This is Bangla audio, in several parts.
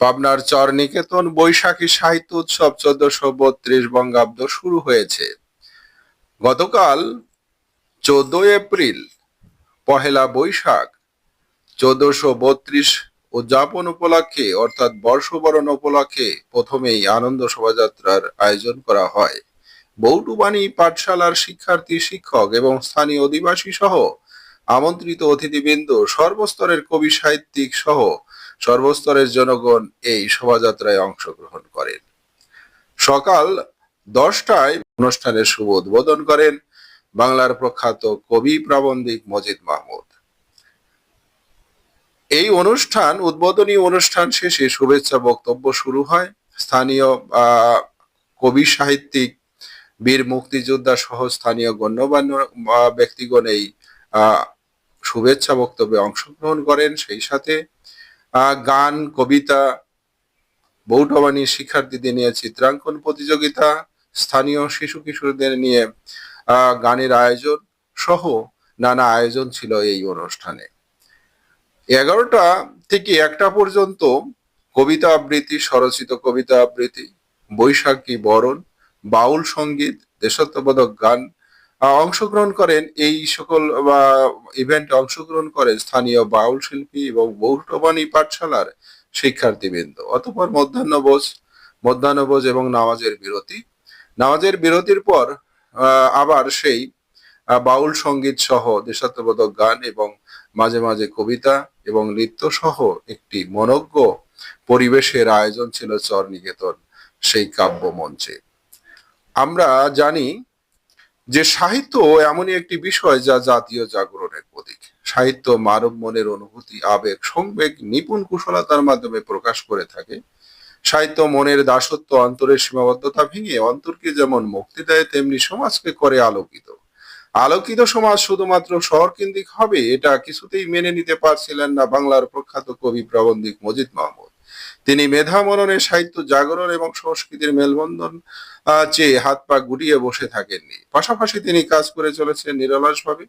পাবনার চর নিকেতন বৈশাখী সাহিত্য উৎসব চোদ্দশো বত্রিশ বঙ্গাব্দ শুরু হয়েছে। গতকাল চোদ্দ এপ্রিল, পহেলা বৈশাখ, চোদ্দশো বত্রিশ উদযাপন উপলক্ষে, অর্থাৎ বর্ষবরণ উপলক্ষে প্রথমেই আনন্দ শোভাযাত্রার আয়োজন করা হয়। বৌটুবাণী পাঠশালার শিক্ষার্থী, শিক্ষক এবং স্থানীয় অধিবাসী সহ আমন্ত্রিত অতিথিবৃন্দ সর্বস্তরের কবি, সাহিত্যিক সহ সর্বস্তরের জনগণ এই শোভাযাত্রায় অংশগ্রহণ করেন। সকাল দশটায় অনুষ্ঠানের শুভ উদ্বোধন করেন বাংলার প্রখ্যাত কবি প্রাবন্ধিক মজিদ মাহমুদ। এই অনুষ্ঠান, উদ্বোধনী অনুষ্ঠান শেষে শুভেচ্ছা বক্তব্য শুরু হয়। স্থানীয় কবি সাহিত্যিক বীর মুক্তিযোদ্ধা সহ স্থানীয় গণ্যমান্য ব্যক্তিগণ এই শুভেচ্ছা বক্তব্যে অংশগ্রহণ করেন। সেই সাথে গান, কবিতা বৌঠবাণী শিক্ষার্থীদের নিয়ে চিত্রাঙ্কন প্রতিযোগিতা, স্থানীয় শিশু কিশোরদের নিয়ে গানের আয়োজন সহ নানা আয়োজন ছিল এই অনুষ্ঠানে। এগারোটা থেকে একটা পর্যন্ত কবিতা আবৃত্তি, স্বরচিত কবিতা আবৃত্তি, বৈশাখী বরণ, বাউল সংগীত, দেশাত্মবোধক গান অংশগ্রহণ করেন এই সকল ইভেন্টে অংশগ্রহণ করেন স্থানীয় বাউল শিল্পী এবং বৌঠবাণী পাঠশালার শিক্ষার্থীবৃন্দ। অতপর মধ্যাহ্নভোজ মধ্যাহ্নভোজ এবং নামাজের বিরতি। নামাজের বিরতির পর আবার সেই বাউল সংগীত সহ দেশাত্মবোধক গান এবং মাঝে মাঝে কবিতা এবং নৃত্য সহ একটি মনজ্ঞ পরিবেশের আয়োজন ছিল চর নিকেতন সেই কাব্য মঞ্চে আমরা জানি যে সাহিত্য এমনই একটি বিষয় যা জাতীয় জাগরণের প্রতীক। সাহিত্য মানব মনের অনুভূতি, আবেগ, সংবেগ, নিপুণ কুশলতার মাধ্যমে প্রকাশ করে থাকে। সাহিত্য মনের দাসত্ব, অন্তরের সীমাবদ্ধতা ভেঙে অন্তরকে যেমন মুক্তি দেয়, তেমনি সমাজকে করে আলোকিত। আলোকিত সমাজ শুধুমাত্র শহর কেন্দ্রিক হবে, এটা কিছুতেই মেনে নিতে পারছিলেন না বাংলার প্রখ্যাত কবি প্রবন্ধিক মজিদ মাহমুদ। তিনি মেধা মননে সাহিত্য জাগরণ এবং সংস্কৃতির মেলবন্ধন চেয়ে হাত পা গুটিয়ে বসে থাকেননি। পাশাপাশি তিনি কাজ করে চলেছেন নিরলসভাবে।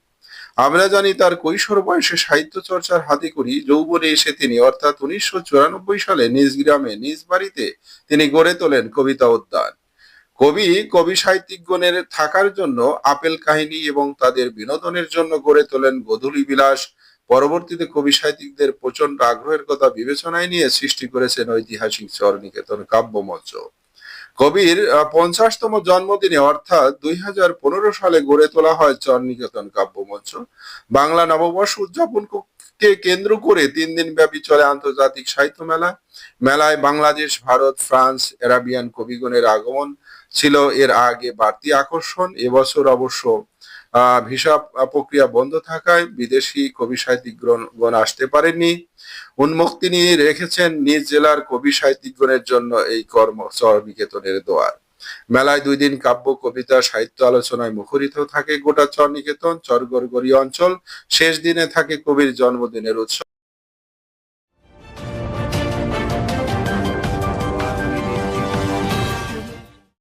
আমরা জানি তার কৈশোর বয়সে সাহিত্য চর্চার হাতে করি, যৌবনে এসে তিনি, অর্থাৎ উনিশশো চুরানব্বই সালে নিজ গ্রামে, নিজ বাড়িতে তিনি গড়ে তোলেন কবিতা উদ্যান। কবি কবি সাহিত্যিকগণের থাকার জন্য আপেল কাহিনী এবং তাদের বিনোদনের জন্য গড়ে তোলেন গোধূলি বিলাস পরবর্তীতে কবি সাহিত্যিকদের প্রচণ্ড আগ্রহের কথা বিবেচনায় নিয়ে সৃষ্টি করেছেন ঐতিহাসিক চরনিকেতন কাব্য মঞ্চ কবির পঞ্চাশতম জন্মদিনে অর্থাৎ দুই হাজার পনেরো সালে গড়ে তোলা হয় চরনিকেতন কাব্য মঞ্চ বাংলা নববর্ষ উদযাপন কে কেন্দ্র করে তিন দিন ব্যাপী চলে আন্তর্জাতিক সাহিত্য মেলা। মেলায় বাংলাদেশ, ভারত, ফ্রান্স, অ্যারাবিয়ান কবিগণের আগমন ছিল এর আগে বাড়তি আকর্ষণ। এবছর অবশ্য আহ ভিসা প্রক্রিয়া বন্ধ থাকায় বিদেশি কবি সাহিত্যিকগণ আসতে পারেননি। উন্মুক্তি নিয়ে রেখেছেন নিজ জেলার কবি সাহিত্যিক গণের জন্য এই কর্ম চরনিকেতনের দোয়ার। মেলায় দুই দিন কাব্য, কবিতা, সাহিত্য আলোচনায় মুখরিত থাকে গোটা চরনিকেতন চরগরগরি অঞ্চল। শেষ দিনে থাকে কবির জন্মদিনের উৎসব।